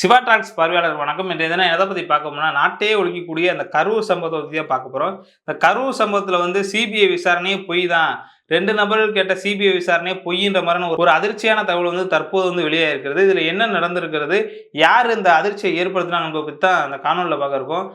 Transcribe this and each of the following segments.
Siva tax பார்வையாளர் வணக்கம். இன்றைய தினம் எதை பற்றி பார்க்க போனால் நாட்டையே ஒழிக்கக்கூடிய அந்த கரூர் சம்பவத்தை பற்றி தான் பார்க்க போகிறோம் இந்த கரூர் சம்பவத்தில் வந்து சிபிஐ விசாரணையே பொய் தான். ரெண்டு நபர்கள் கேட்ட சிபிஐ விசாரணையே பொய்ன்ற மாதிரியான ஒரு அதிர்ச்சியான தகவல் வந்து தற்போது வந்து வெளியாக இருக்கிறது இதில் என்ன நடந்திருக்கிறது? யார் இந்த அதிர்ச்சியை ஏற்படுத்தினாங்க பற்றி தான் அந்த காணொலியில் பார்க்க இருக்கோம்.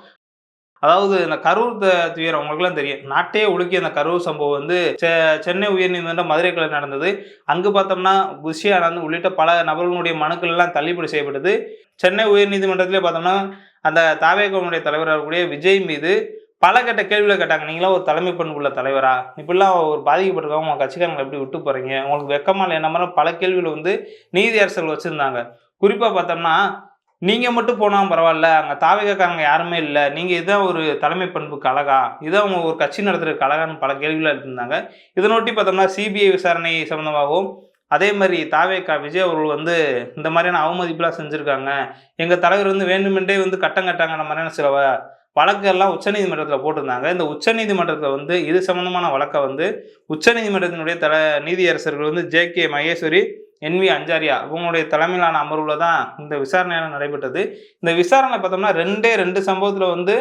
அதாவது இந்த கரூர் துயரம் உங்களுக்குலாம் தெரியும். நாட்டையே ஒழுக்கி அந்த கரூர் சம்பவம் வந்து செ- சென்னை உயர்நீதிமன்றம் மதுரை கிளை நடந்தது. அங்கு பார்த்தோம்னா குஷி ஆனந்த் உள்ளிட்ட பல நபர்களுடைய மனுக்கள் எல்லாம் தள்ளுபடி செய்யப்பட்டது. சென்னை உயர்நீதிமன்றத்திலே பார்த்தோம்னா அந்த தாவேகவனுடைய தலைவராக இருக்கக்கூடிய விஜய் மீது பல கட்ட கேள்விகளை கேட்டாங்க. நீங்களாம் ஒரு தலைமை பண்புள்ள தலைவரா? இப்படிலாம் ஒரு பாதிக்கப்பட்டிருக்கவங்க உங்கள் கட்சிக்காரங்களை எப்படி விட்டு போகிறீங்க உங்களுக்கு வெக்கமாக என்ன மாதிரி பல கேள்விகள் வந்து நீதி அரசர்கள் வச்சுருந்தாங்க. குறிப்பாக பார்த்தோம்னா நீங்கள் மட்டும் போனால் பரவாயில்ல. அங்கே தாவேகக்காரங்க யாருமே இல்லை. நீங்கள் இதுதான் ஒரு தலைமை பண்புக்கு அழகா இதுதான் அவங்க ஒரு கட்சி நடத்துறதுக்கு அழகான்னு பல கேள்விகள் இருந்தாங்க இதனொட்டி பார்த்தோம்னா சிபிஐ விசாரணை சம்மந்தமாகவும் அதே மாதிரி தாவேக்கா விஜய் அவர்கள் வந்து இந்த மாதிரியான அவமதிப்புலாம் செஞ்சுருக்காங்க. எங்கள் தலைவர் வந்து வேண்டுமென்றே வந்து கட்டம் கட்டாங்கிற மாதிரியான சில வழக்கெல்லாம் உச்சநீதிமன்றத்தில் போட்டிருந்தாங்க. இந்த உச்சநீதிமன்றத்தில் வந்து இது சம்மந்தமான வழக்கை வந்து உச்சநீதிமன்றத்தினுடைய தல நீதியரசர்கள் வந்து J K Maheshwari N V Anjaria இவங்களுடைய தலைமையிலான அமர்வில் தான் இந்த விசாரணையெல்லாம் நடைபெற்றது. இந்த விசாரணை பார்த்தோம்னா ரெண்டே ரெண்டு சம்பவத்தில் வந்து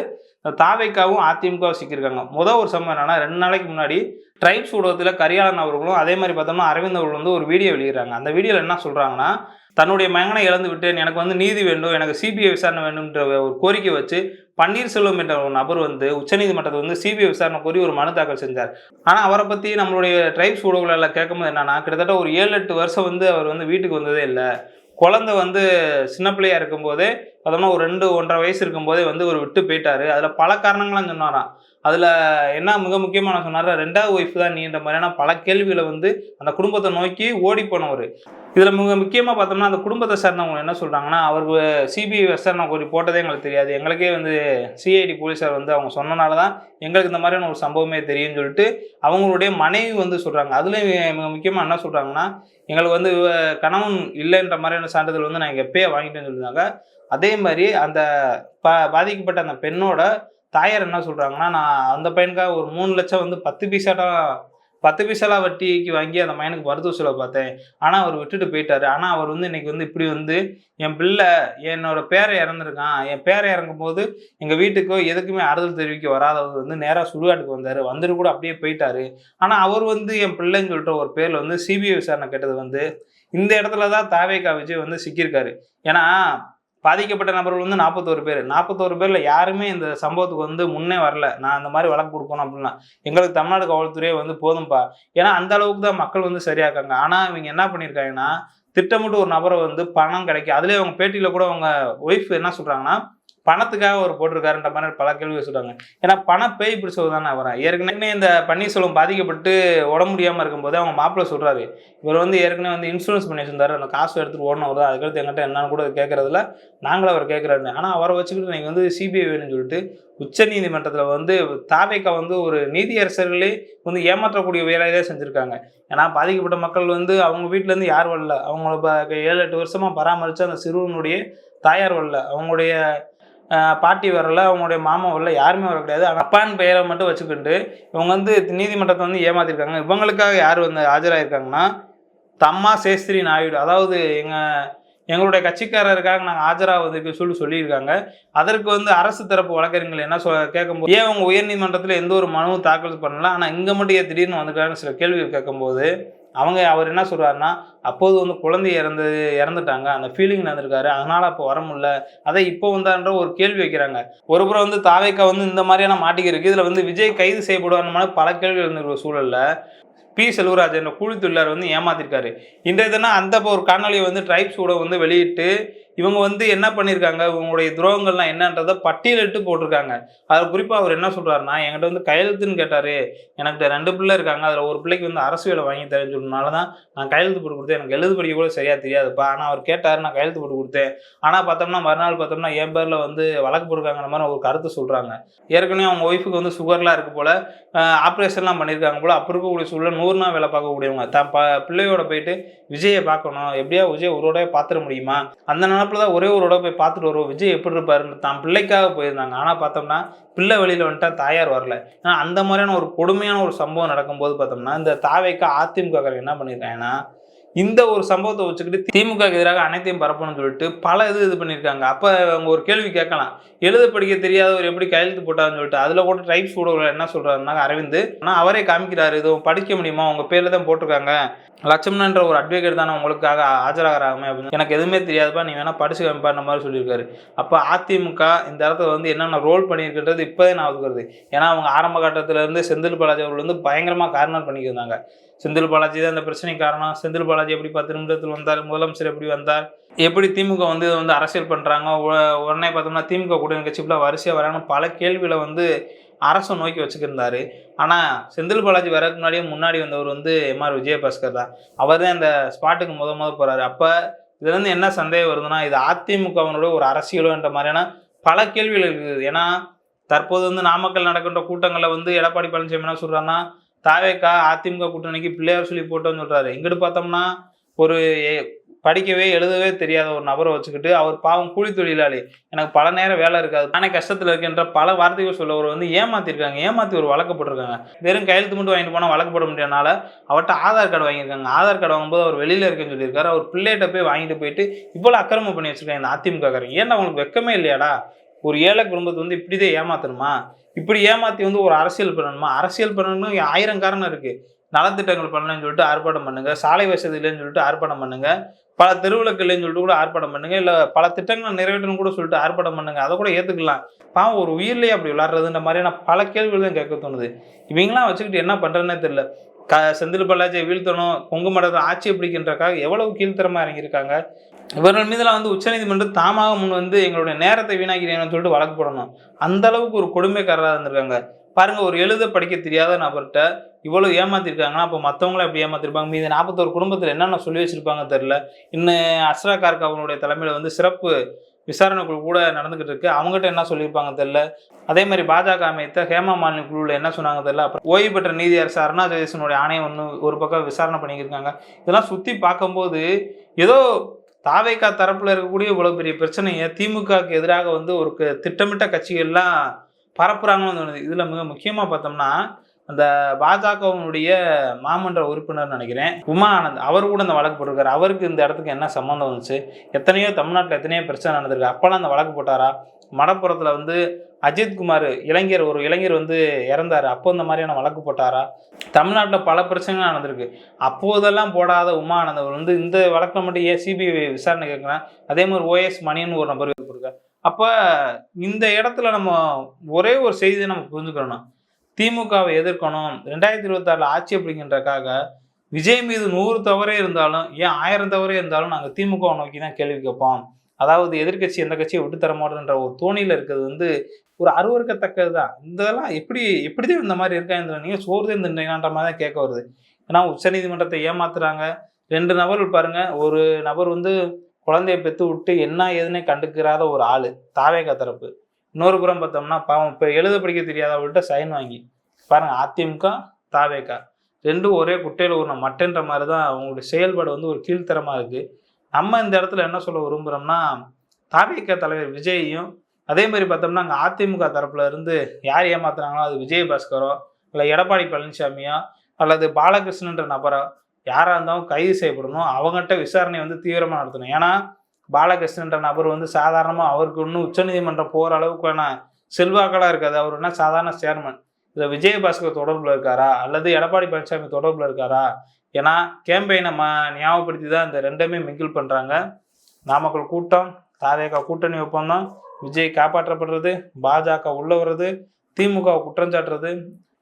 தாவைக்காவும் அதிமுகவும் சிக்கியிருக்காங்க. முதல் ஒரு சம்பவம் என்னன்னா ரெண்டு நாளைக்கு முன்னாடி ட்ரைப்ஸ் ஊடகத்தில் கரியாளன் அவர்களும் அதே மாதிரி பார்த்தோம்னா அரவிந்த் அவர்கள் வந்து ஒரு வீடியோ வெளியிடுறாங்க. அந்த வீடியோவில் என்ன சொல்கிறாங்கன்னா தன்னுடைய மகனை இழந்து விட்டேன். எனக்கு வந்து நீதி வேண்டும். எனக்கு சிபிஐ விசாரணை வேண்டும்ன்ற ஒரு கோரிக்கை வச்சு பன்னீர்செல்வம் என்ற ஒரு நபர் வந்து உச்சநீதிமன்றத்தில் வந்து சிபிஐ விசாரணை கோரி ஒரு மனு தாக்கல் செஞ்சார். ஆனால் அவரை பற்றி நம்மளுடைய ட்ரைப்ஸ் ஊடகங்களில் கேட்கும்போது என்னன்னா கிட்டத்தட்ட ஒரு ஏழு எட்டு வருஷம் வந்து அவர் வந்து வீட்டுக்கு வந்ததே இல்லை. குழந்தை வந்து சின்ன பிள்ளையா இருக்கும்போதே பார்த்தோம்னா ஒரு ரெண்டு ஒன்றரை வயசு இருக்கும்போதே வந்து ஒரு விட்டு போயிட்டாரு. அதில் பல காரணங்களாம் சொன்னாராம் அதில் என்ன மிக முக்கியமான சொன்னார் ரெண்டாவது ஒய்ஃப் தான் நீன்ற மாதிரியான பல கேள்விகளை வந்து அந்த குடும்பத்தை நோக்கி ஓடி போனவர். இதில் மிக முக்கியமாக பார்த்தோம்னா அந்த குடும்பத்தை சேர்ந்தவங்க என்ன சொல்கிறாங்கன்னா அவருக்கு சிபிஐ விசாரணை கோரி போட்டதே எங்களுக்கு தெரியாது. எங்களுக்கே வந்து சிஐடி போலீஸார் வந்து அவங்க சொன்னனால தான் எங்களுக்கு இந்த மாதிரியான ஒரு சம்பவமே தெரியும்னு சொல்லிட்டு அவங்களுடைய மனைவி வந்து சொல்கிறாங்க அதுலேயும் மிக முக்கியமாக என்ன சொல்கிறாங்கன்னா எங்களுக்கு வந்து கணவன் இல்லைன்ற மாதிரியான சான்றிதழ் வந்து நான் எப்பயே வாங்கிட்டேன்னு சொல்லியிருந்தாங்க. அதே மாதிரி அந்த ப பாதிக்கப்பட்ட அந்த பெண்ணோட தாயார் என்ன சொல்கிறாங்கன்னா நான் அந்த பையனுக்காக ஒரு மூணு லட்சம் வந்து பத்து பைசாட்டா பத்து பைசாலா வட்டிக்கு வாங்கி அந்த மையனுக்கு மருத்துவ செலவு பார்த்தேன். ஆனால் அவர் விட்டுட்டு போயிட்டாரு. ஆனால் அவர் வந்து இன்னைக்கு வந்து இப்படி வந்து என் பிள்ளை என்னோட பேரை இறந்துருக்கான். என் பேரை இறங்கும் போது எங்கள் வீட்டுக்கோ எதுக்குமே ஆறுதல் தெரிவிக்க வராதவர் வந்து நேராக சுடுகாட்டுக்கு வந்தார். வந்துட்டு கூட அப்படியே போயிட்டாரு. ஆனால் அவர் வந்து என் பிள்ளைன்னு சொல்கிற ஒரு பேரில் வந்து சிபிஐ விசாரணை கேட்டது வந்து இந்த இடத்துல தான் தாவேகா விஜய் வந்து சிக்கியிருக்காரு. ஏன்னா பாதிக்கப்பட்ட நபர்கள் வந்து நாற்பத்தோரு பேர். நாற்பத்தோரு பேரில் யாருமே இந்த சம்பவத்துக்கு வந்து முன்னே வரல. நான் இந்த மாதிரி வழக்கு கொடுக்கணும் அப்படின்னா. எங்களுக்கு தமிழ்நாடு காவல்துறையே வந்து போதும்பா. ஏன்னா அந்த அளவுக்கு தான் மக்கள் வந்து சரியாக்காங்க. ஆனால் இவங்க என்ன பண்ணியிருக்காங்கன்னா திட்டமிட்டு ஒரு நபரை வந்து பணம் கிடைக்கும் அதுலேயே அவங்க பேட்டியில் கூட அவங்க ஒய்ஃப் என்ன சொல்கிறாங்கன்னா பணத்துக்காக அவர் போட்டிருக்காருன்ற மாதிரி பல கேள்வி சொல்றாங்க. ஏன்னா பண பேய் பிடிச்சவர் தானே வரேன் ஏற்கனவே இந்த பன்னீர்செல்வம் பாதிக்கப்பட்டு உடம்பு முடியாமல் இருக்கும்போது அவங்க மாப்பிள்ளை சொல்றாரு. இவர் வந்து ஏற்கனவே வந்து இன்சூரன்ஸ் பண்ணி வச்சிருந்தாரு. அந்த காசு எடுத்துட்டு ஓடனவர் தான். அதுக்கடுத்து எங்கிட்ட என்னன்னு கூட கேட்கறதுல நாங்களும் அவர் கேட்குறாரு ஆனால் அவரை வச்சுக்கிட்டு நீங்கள் வந்து சிபிஐ வேணும்னு சொல்லிட்டு உச்சநீதிமன்றத்தில் வந்து தாவேக்கா வந்து ஒரு நீதியரசர்களே வந்து ஏமாற்றக்கூடிய வேலையை தான் செஞ்சுருக்காங்க. ஏன்னா பாதிக்கப்பட்ட மக்கள் வந்து அவங்க வீட்டிலேருந்து யார் வரல? அவங்கள ப- ஏழு எட்டு வருஷமாக பராமரித்து அந்த சிறுவனுடைய தாயார் வரல. அவங்களுடைய பாட்டி வரல அவங்களுடைய மாமா வரல யாருமே வர கிடையாது ஆனால் அப்பான்னு பெயரை மட்டும் வச்சுக்கிட்டு இவங்க வந்து நீதிமன்றத்தை வந்து ஏமாத்திருக்காங்க. இவங்களுக்காக யார் வந்து ஆஜராயிருக்காங்கன்னா தம்மா சேஸ்திரி நாயுடு. அதாவது எங்கள் எங்களுடைய கட்சிக்காரருக்காக நாங்கள் ஆஜராவதுக்கு சொல்லி சொல்லியிருக்காங்க. அதற்கு வந்து அரசு தரப்பு வழக்கறிஞர்கள் என்ன சொ கேட்கும்போது ஏன் அவங்க உயர்நீதிமன்றத்தில் எந்த ஒரு மனுவும் தாக்கல் பண்ணல? ஆனால் இங்கே மட்டும் ஏன் திடீர்னு வந்துருக்காங்கன்னு சில கேள்விகள் கேட்கும்போது அவங்க அவர் என்ன சொல்கிறாருன்னா அப்போது வந்து குழந்தை இறந்து இறந்துட்டாங்க. அந்த ஃபீலிங் நடந்திருக்காரு அதனால் அப்போ வர முடியல. அதை இப்போ வந்தான்ற ஒரு கேள்வி வைக்கிறாங்க. ஒரு புறம் வந்து தாவேக்கா வந்து இந்த மாதிரியான மாட்டிக்கிருக்கு. இதில் வந்து விஜய் கைது செய்யப்படுவார் பல கேள்விகள் இருந்திருக்கிற சூழலில். பி. செல்வராஜ் என்ற குழு தொழிலாளர் வந்து ஏமாத்திருக்காரு. இன்றைய தினம் அந்த ஒரு காணொலியை வந்து ட்ரைப்ஸ் கூட வந்து வெளியிட்டு இவங்க வந்து என்ன பண்ணியிருக்காங்க இவங்களுடைய துரோகங்கள்லாம் என்னன்றதை பட்டியலிட்டு போட்டிருக்காங்க. அதில் குறிப்பாக அவர் என்ன சொல்கிறாருன்னா என்கிட்ட வந்து கையெழுத்துன்னு கேட்டார். எனக்கு ரெண்டு பிள்ளை இருக்காங்க. அதில் ஒரு பிள்ளைக்கு வந்து அரசு வேலை வாங்கி தரேன்னு சொன்னனால தான் நான் கையெழுத்து போட்டு கொடுத்தேன். எனக்கு எழுது படிக்க கூட சரியாக தெரியாதுப்பா. ஆனால் அவர் கேட்டார் நான் கையெழுத்து போட்டு கொடுத்தேன். ஆனால் பார்த்தோம்னா மறுநாள் பார்த்தோம்னா என் பேரில் வந்து வழக்கு போட்டிருக்காங்கிற மாதிரி ஒரு கருத்து சொல்கிறாங்க ஏற்கனவே அவங்க ஒய்ஃபுக்கு வந்து சுகர்லாம் இருக்குது போல் ஆப்ரேஷன்லாம் பண்ணியிருக்காங்க போல். அப்போ இருக்கக்கூடிய சூழலில் நூறு நாள் வேலை பார்க்கக்கூடியவங்க. தான் ப பிள்ளையோட போயிட்டு விஜயை பார்க்கணும். எப்படியா விஜய் ஒரு பார்த்துட முடியுமா? அந்த நாள் நினப்பில் தான் ஒரே ஒரு உடம்பு போய் பார்த்துட்டு வருவோம். விஜய் எப்படி இருப்பாருன்னு தான் பிள்ளைக்காக போயிருந்தாங்க. ஆனால் பார்த்தோம்னா பிள்ளை வெளியில் வந்துட்டா தாயார் வரல. ஏன்னா அந்த மாதிரியான ஒரு கொடுமையான ஒரு சம்பவம் நடக்கும்போது பார்த்தோம்னா இந்த தாவைக்கு அதிமுக என்ன பண்ணியிருக்காங்கன்னா இந்த ஒரு சம்பவத்தை வச்சுக்கிட்டு திமுக எதிராக அனைத்தையும் பரப்பணும்னு சொல்லிட்டு பல இது இது பண்ணியிருக்காங்க. அப்போ அவங்க ஒரு கேள்வி கேட்கலாம். எழுத படிக்க தெரியாதவர் எப்படி கையெழுத்து போட்டாருன்னு சொல்லிட்டு அதில் கூட ட்ரைப்ஸ் கூட என்ன சொல்கிறாருன்னா அரவிந்த். ஆனால் அவரே காமிக்கிறாரு இது படிக்க முடியுமா? உங்கள் பேரில் தான் போட்டிருக்காங்க. லட்சுமணன்ற ஒரு அட்வொகேட் தானே உங்களுக்காக ஆஜராகிறாமே அப்படின்னு. எனக்கு எதுவுமே தெரியாதுப்பா நீ வேணால் படிச்சு காமிப்பான்ற மாதிரி சொல்லியிருக்காரு. அப்போ அதிமுக இந்த இடத்துல வந்து என்னென்ன ரோல் பண்ணியிருக்கின்றது இப்போதே நான் ஒதுக்குறது ஏன்னா அவங்க ஆரம்ப கட்டத்திலேருந்து செந்தில் பாலாஜி அவர்கள் வந்து பயங்கரமாக கார்னர் பண்ணியிருந்தாங்க செந்தில் பாலாஜி தான் இந்த பிரச்சனை காரணம். செந்தில் பாலாஜி எப்படி பத்து நிமிடத்தில் வந்தார்? முதலமைச்சர் எப்படி வந்தார்? எப்படி திமுக வந்து இதை வந்து அரசியல் பண்ணுறாங்க உடனே பார்த்தோம்னா திமுக கூட்டணி கட்சி வரிசையாக வராங்கன்னு பல கேள்விகளை வந்து அரசை நோக்கி வச்சுக்கிருந்தாரு ஆனால் செந்தில் பாலாஜி வரதுக்கு முன்னாடியே முன்னாடி வந்தவர் வந்து எம்ஆர் விஜயபாஸ்கர் தான். அவர் தான் இந்த ஸ்பாட்டுக்கு முத முத போகிறாரு அப்போ இதுலேருந்து என்ன சந்தேகம் வருதுன்னா இது அதிமுகவினோட ஒரு அரசியலோன்ற மாதிரியான பல கேள்விகள் இருக்குது. ஏன்னா தற்போது வந்து நாமக்கல் நடக்கின்ற கூட்டங்களில் வந்து எடப்பாடி பழனிசாமி என்ன சொல்கிறாங்கன்னா தாவேக்கா அதிமுக கூட்டணிக்கு பிள்ளையார் சொல்லி போட்டோன்னு சொல்கிறாரு இங்கிட்டு பார்த்தோம்னா ஒரு படிக்கவே எழுதவே தெரியாத ஒரு நபரை வச்சுக்கிட்டு அவர் பாவம் கூலி தொழிலாளி. எனக்கு பல நேரம் வேலை இருக்காது. நானே கஷ்டத்தில் இருக்கின்ற பல வார்த்தைகள் சொல்லவர் வந்து ஏமாத்திருக்காங்க. ஏமாத்தி ஒரு வழக்கு போட்டிருக்காங்க. வெறும் கையெழுத்து மட்டும் வாங்கிட்டு போனால் வழக்கு போட முடியாதனால அவர்கிட்ட ஆதார் கார்டு வாங்கியிருக்காங்க. ஆதார் கார்டு வாங்கும்போது அவர் வெளியில் இருக்குன்னு சொல்லியிருக்காரு. அவர் பிள்ளைகிட்ட போய் வாங்கிட்டு போயிட்டு இவ்வளோ அக்கிரமம் பண்ணி வச்சிருக்காங்க இந்த அதிமுக காரங்க ஏன்னா அவங்களுக்கு வெக்கமே இல்லையாடா? ஒரு ஏழை குடும்பத்தை வந்து இப்படிதான் ஏமாத்தணுமா? இப்படி ஏமாத்தி வந்து ஒரு அரசியல் பண்ணணுமா? அரசியல் பண்ணணும்னு ஆயிரம் காரணம் இருக்கு. நலத்திட்டங்கள் பண்ணலன்னு சொல்லிட்டு ஆர்ப்பாட்டம் பண்ணுங்க. சாலை வசதி இல்லைன்னு சொல்லிட்டு ஆர்ப்பாட்டம் பண்ணுங்க. பல தெருவிளக்கு இல்லைன்னு சொல்லிட்டு கூட ஆர்ப்பாட்டம் பண்ணுங்க. இல்லை பல திட்டங்களை நிறைவேற்றணும் கூட சொல்லிட்டு ஆர்ப்பாட்டம் பண்ணுங்க. அதை கூட ஏற்றுக்கலாம் பாவம் ஒரு உயிர்லேயே அப்படி விளாட்றதுன்ற மாதிரியான பல கேள்விகள் தான் கேட்க தோணுது. இவங்களாம் வச்சுக்கிட்டு என்ன பண்ணுறதுனே தெரியல. க செந்தில் பாலாஜியை வீழ்த்தணும் கொங்கு மடத்தை ஆட்சி பிடிக்கின்றக்காக எவ்வளவு கீழ்த்தரமாக இறங்கியிருக்காங்க. இவர்கள் மீதெல்லாம் வந்து உச்சநீதிமன்றம் தாமாக முன் வந்து எங்களுடைய நேரத்தை வீணாக்கிறீங்கன்னு சொல்லிட்டு வழக்கு போடணும். அந்த அளவுக்கு ஒரு கொடுமைக்காரராக இருந்திருக்காங்க. பாருங்க ஒரு எழுத படிக்க தெரியாத நபர்கிட்ட இவ்வளவு ஏமாத்திருக்காங்கன்னா அப்போ மற்றவங்களும் எப்படி ஏமாத்திருப்பாங்க? மீது நாற்பத்தோரு குடும்பத்தில் என்னென்ன சொல்லி வச்சிருப்பாங்க தெரில இன்னும் அஸ்ரா கார்க் அவனுடைய தலைமையில் வந்து சிறப்பு விசாரணை குழு கூட நடந்துகிட்டு இருக்கு அவங்ககிட்ட என்ன சொல்லியிருப்பாங்க தெரில அதே மாதிரி பாஜக அமைத்த ஹேமா மாலினி குழுவில் என்ன சொன்னாங்க தெரில அப்புறம் ஓய்வு பெற்ற நீதியரசு அருணா ஜெயசனுடைய ஆணையம் ஒன்று ஒரு பக்கம் விசாரணை பண்ணியிருக்காங்க இதெல்லாம் சுற்றி பார்க்கும்போது ஏதோ தாவேக்கா தரப்பில் இருக்கக்கூடிய இவ்வளவு பெரிய பிரச்சனையை திமுகவுக்கு எதிராக வந்து ஒரு க- திட்டமிட்ட கட்சிகள்லாம் பரப்புறாங்கன்னு தோணுது. இதில் மிக முக்கியமாக பார்த்தோம்னா அந்த பாஜகவினுடைய மாமன்ற உறுப்பினர் நினைக்கிறேன். உமா ஆனந்த் அவர் கூட அந்த வழக்கு போட்டிருக்காரு. அவருக்கு இந்த இடத்துக்கு என்ன சம்மந்தம் வந்துச்சு? எத்தனையோ தமிழ்நாட்டில் எத்தனையோ பிரச்சனை நடந்திருக்கு. அப்போல்லாம் அந்த வழக்கு போட்டாரா? மடப்புறத்தில் வந்து அஜித் குமார் இளைஞர் ஒரு இளைஞர் வந்து இறந்தார். அப்போ இந்த மாதிரியான வழக்கு போட்டாரா? தமிழ்நாட்டில் பல பிரச்சனைகள் நடந்திருக்கு. அப்போதெல்லாம் போடாத உமா ஆனந்தவர் வந்து இந்த வழக்கில் மட்டும் ஏன் சிபிஐ விசாரணை கேட்குறேன் அதே மாதிரி ஓஎஸ் மணின்னு ஒரு நபர் இருக்கார் அப்போ இந்த இடத்துல நம்ம ஒரே ஒரு செய்தியை நம்ம புரிஞ்சுக்கணும். திமுகவை எதிர்க்கணும். ரெண்டாயிரத்தி இருபத்தாறில் ஆட்சி அப்படிங்கின்றக்காக விஜய் மீது நூறு தவறே இருந்தாலும் ஏன் ஆயிரம் தவறே இருந்தாலும் நாங்கள் திமுகவை நோக்கி தான் கேள்வி கேட்போம். அதாவது எதிர்க்கட்சி எந்த கட்சியை விட்டு தர மாட்டோன்ற ஒரு தோணியில் இருக்கிறது வந்து ஒரு அருவறுக்கத்தக்கது தான் இதெல்லாம் எப்படி எப்படிதான் இந்த மாதிரி இருக்காங்க நீங்கள் சோறு இந்த மாதிரி தான் கேட்க வருது. ஏன்னா உச்சநீதிமன்றத்தை ஏமாத்துறாங்க. ரெண்டு நபர்கள் பாருங்க. ஒரு நபர் வந்து குழந்தைய பெற்று விட்டு என்ன ஏதுன்னே கண்டுக்கிறாத ஒரு ஆள் தாவேக தரப்பு. இன்னொரு புறம் பார்த்தோம்னா பாவம் இப்போ எழுத படிக்க தெரியாதவங்கள்ட்ட சைன் வாங்கி பாருங்கள் அதிமுக தாவேகா. ரெண்டும் ஒரே குட்டையில் ஒரு மட்டன்ற மாதிரி தான் அவங்களுடைய செயல்பாடு வந்து ஒரு கீழ்த்தரமாக இருக்குது நம்ம இந்த இடத்துல என்ன சொல்ல விரும்புகிறோம்னா தாவேக தலைவர் விஜயையும் அதே மாதிரி பார்த்தோம்னா அங்கே அதிமுக தரப்புல இருந்து யார் ஏமாத்துறாங்களோ அது விஜயபாஸ்கரோ இல்லை எடப்பாடி பழனிசாமியோ அல்லது பாலகிருஷ்ணன்ற நபரோ யாராக இருந்தாலும் கைது செய்யப்படணும். அவங்ககிட்ட விசாரணை வந்து தீவிரமாக நடத்தணும். ஏன்னா பாலகிருஷ்ணன்ற நபர் வந்து சாதாரணமாக அவருக்கு இன்னும் உச்சநீதிமன்றம் போகிற அளவுக்கான செல்வாக்களாக இருக்காது அவர் என்ன சாதாரண சேர்மன்? இதில் விஜயபாஸ்கர் தொடர்பில் இருக்காரா? அல்லது எடப்பாடி பழனிசாமி தொடர்பில் இருக்காரா? ஏன்னா கேம்பெயினை ம ஞாபகப்படுத்தி தான் இந்த ரெண்டுமே மிங்கிள் பண்ணுறாங்க நாமக்கல் கூட்டம் தாவேகா கூட்டணி ஒப்பந்தம் விஜய் காப்பாற்றப்படுறது பாஜக உள்ள வர்றது திமுக குற்றம் சாட்டுறது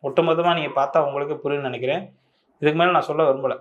ஒட்டுமொத்தமாக நீங்கள் பார்த்தா உங்களுக்கு புரியுன்னு நினைக்கிறேன். இதுக்கு மேலே நான் சொல்ல விரும்பலை.